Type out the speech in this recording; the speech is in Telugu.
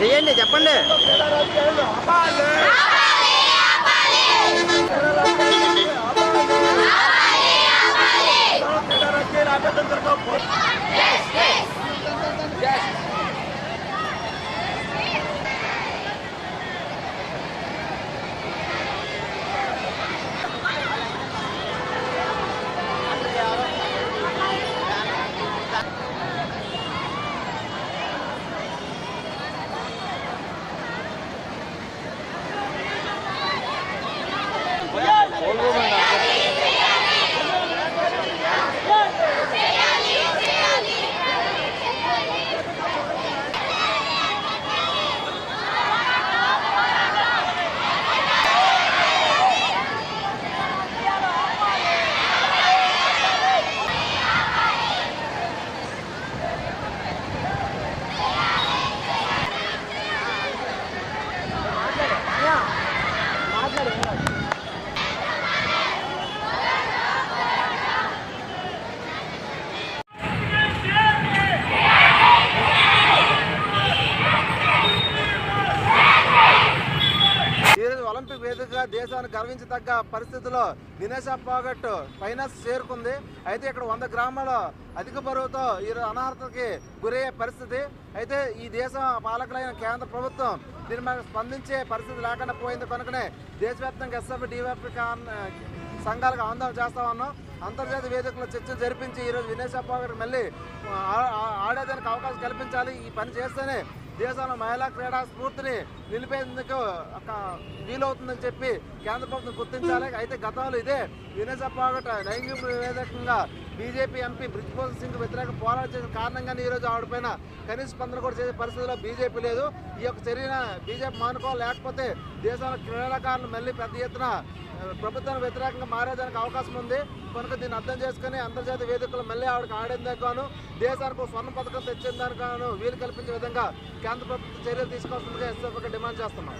చెయ్యండి చెప్పండి. ఈరోజు ఒలింపిక్ వేదికగా దేశాన్ని గర్వించదగ్గ పరిస్థితిలో దినేశ పోగట్ ఫైనాన్స్ చేరుకుంది. అయితే ఇక్కడ వంద గ్రామాల అధిక బరువుతో ఈరోజు అనార్థకి గురయ్యే పరిస్థితి. అయితే ఈ దేశ పాలకులైన కేంద్ర ప్రభుత్వం దీని మీద స్పందించే పరిస్థితి లేకుండా పోయింది. కనుకనే దేశవ్యాప్తంగా ఎస్ఎఫ్ డిఎఫ్ సంఘాలకు ఆందోళన చేస్తా ఉన్నాం. అంతర్జాతీయ వేదికలో చర్చలు జరిపించి ఈరోజు వినేష్ అప్పాగట్ మళ్ళీ ఆడేదానికి అవకాశం కల్పించాలి. ఈ పని చేస్తేనే దేశంలో మహిళా క్రీడా స్ఫూర్తిని నిలిపేందుకు ఒక వీలవుతుందని చెప్పి కేంద్ర ప్రభుత్వం గుర్తించాలి. అయితే గతంలో ఇదే వినేష్ లైంగిక వేదికంగా బీజేపీ ఎంపీ బ్రిజ్భూషణ్ సింగ్ వ్యతిరేక పోరాటం చేసిన కారణంగానే ఈరోజు ఆవిడపైన కనీస స్పందన కూడా చేసే పరిస్థితిలో బీజేపీ లేదు. ఈ యొక్క చర్యన బీజేపీ మానుకో లేకపోతే దేశంలో క్రీడాకారులు మళ్ళీ పెద్ద ఎత్తున ప్రభుత్వానికి వ్యతిరేకంగా మారేదానికి అవకాశం ఉంది. కనుక దీన్ని అర్థం చేసుకుని అంతర్జాతీయ వేదికలు మళ్ళీ ఆవిడకి ఆడేందుకు గాను దేశానికి స్వర్ణ పథకం తెచ్చేందుకు గాను వీలు కల్పించే విధంగా కేంద్ర ప్రభుత్వం చర్యలు తీసుకోవాల్సిందిగా ఎస్ఎఫ్గా డిమాండ్ చేస్తున్నాం.